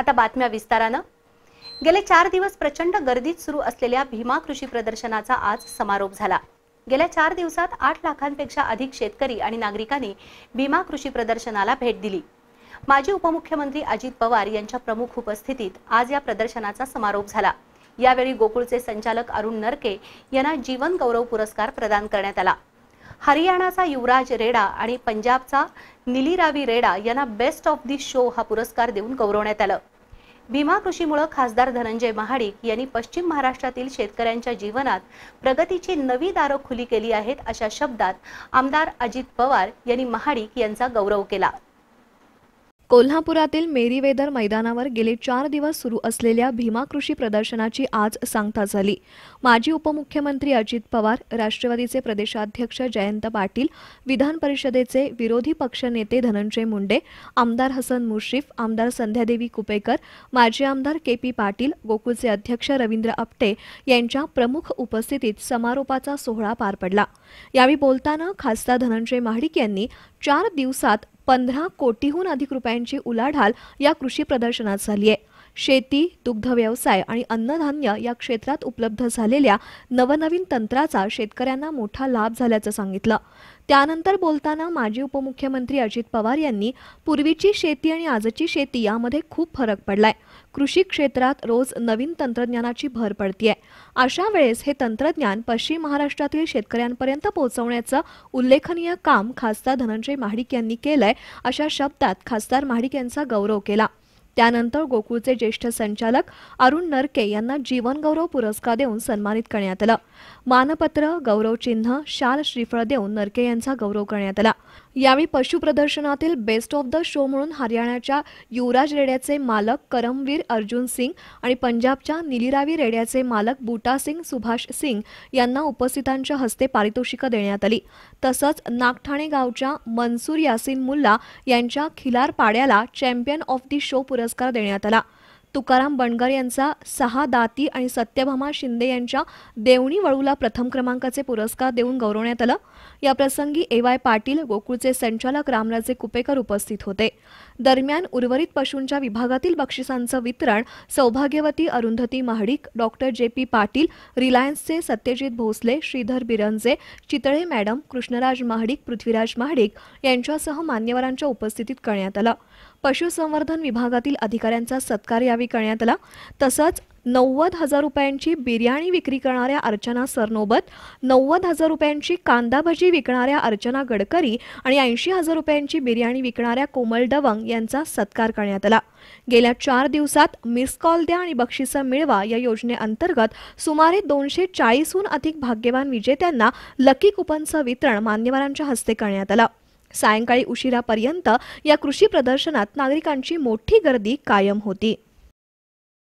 आता बातम्या विस्तारानं. गेले चार दिवस प्रचंड गर्दीत सुरू असलेल्या भीमा कृषी प्रदर्शनाचा आज समारोप झाला. गेल्या चार दिवसात आठ लाखांपेक्षा अधिक शेतकरी आणि नागरिकांनी भीमा कृषी प्रदर्शनाला भेट दिली. माजी उपमुख्यमंत्री अजित पवार यांच्या प्रमुख उपस्थितीत आज या प्रदर्शनाचा समारोप झाला. यावेळी गोकुळचे संचालक अरुण नरके यांना जीवन गौरव पुरस्कार प्रदान करण्यात आला. हरियाणाचा युवराज रेडा आणि पंजाबचा निलीरावी रेडा यांना बेस्ट ऑफ दी शो हा पुरस्कार देऊन गौरवण्यात आलं. भीमा कृषीमुळे खासदार धनंजय महाडिक यांनी पश्चिम महाराष्ट्रातील शेतकऱ्यांच्या जीवनात प्रगतीची नवी दारं खुली केली आहेत अशा शब्दात आमदार अजित पवार यांनी महाडिक यांचा गौरव केला. कोल्हापुरातील मेरीवेदर मैदानावर गेले चार दिवस सुरू असलेल्या भीमा कृषी प्रदर्शनाची आज सांगता झाली. माजी उपमुख्यमंत्री अजित पवार राष्ट्रवादीचे प्रदेशाध्यक्ष जयंत पाटील विधान परिषदेचे विरोधी पक्षनेते धनंजय मुंडे आमदार हसन मुश्रीफ आमदार संध्यादेवी कुपेकर माजी आमदार के पी पाटील गोकुळचे अध्यक्ष रवींद्र आपटे यांच्या प्रमुख उपस्थितीत समारोपाचा सोहळा पार पडला. यावेळी बोलताना खासदार धनंजय महाडिक यांनी चार दिवसात पंधरा कोटीहून अधिक रुपयांची उलाढाल या कृषी प्रदर्शनात झाली आहे. शेती दुग्धव्यवसाय आणि अन्नधान्य या क्षेत्रात उपलब्ध झालेल्या नवनवीन तंत्राचा शेतकऱ्यांना मोठा लाभ झाल्याचं सांगितलं. त्यानंतर बोलताना माजी उपमुख्यमंत्री अजित पवार यांनी पूर्वीची शेती आणि आजची शेती यामध्ये खूप फरक पडलाय. कृषी क्षेत्रात रोज नवीन तंत्रज्ञानाची भर पडतीये. अशा वेळेस हे तंत्रज्ञान पश्चिम महाराष्ट्रातील शेतकऱ्यांपर्यंत पोहोचवण्याचं उल्लेखनीय काम खासदार धनंजय महाडिक यांनी केलंय अशा शब्दात खासदार महाडिक यांचा गौरव केला. त्यानंतर गोकुळचे ज्येष्ठ संचालक अरुण नरके यांना जीवनगौरव पुरस्कार देऊन सन्मानित करण्यात आलं. मानपत्र गौरव चिन्ह शाल श्रीफळ देऊन नरके यांचा गौरव करण्यात आला. यावेळी पशु प्रदर्शनातील बेस्ट ऑफ द शो म्हणून हरियाणाच्या युवराज रेड्याचे मालक करमवीर अर्जुन सिंग आणि पंजाबच्या निलिरावी रेड्याचे मालक बुटा सिंग सुभाष सिंग यांना उपस्थितांच्या हस्ते पारितोषिकं देण्यात आली. तसंच नागठाणे गावच्या मनसूर यासिन मुल्ला यांच्या खिलार पाड्याला चॅम्पियन ऑफ दी शो पुरस्कार देण्यात आला. तुकाराम बणगर यांचा सहा दाती आणि सत्यभामा शिंदे यांच्या देवणी वळूला प्रथम क्रमांकाचे पुरस्कार देऊन गौरवण्यात आलं. या प्रसंगी ए वाय पाटील गोकुळचे संचालक रामराजे कुपेकर उपस्थित होते. दरम्यान उर्वरित पशूंच्या विभागातील बक्षिसांचं वितरण सौभाग्यवती Arundhati Mahadik doctor J P Patil रिलायन्सचे सत्यजित भोसले श्रीधर बिरंजे चितळे मॅडम कृष्णराज महाडिक पृथ्वीराज महाडिक यांच्यासह मान्यवरांच्या उपस्थितीत करण्यात आलं. पशुसंवर्धन विभागातील अधिकाऱ्यांचा सत्कार यावेळी करण्यात आला. तसंच नव्वद हजार रुपयांची बिर्याणी विक्री करणाऱ्या अर्चना सरनोबत नव्वद हजार रुपयांची कांदा भजी विकणाऱ्या अर्चना गडकरी आणि ऐंशी हजार रुपयांची बिर्याणी विकणाऱ्या कोमल डवंग यांचा सत्कार करण्यात आला. गेल्या चार दिवसात मिस कॉल द्या आणि बक्षिसं मिळवा या योजनेअंतर्गत सुमारे दोनशे चाळीसहून अधिक भाग्यवान विजेत्यांना लकी कुपनचं वितरण मान्यवरांच्या हस्ते करण्यात आलं. सायंकाळी उशिरापर्यंत या कृषी प्रदर्शनात नागरिकांची मोठी गर्दी कायम होती.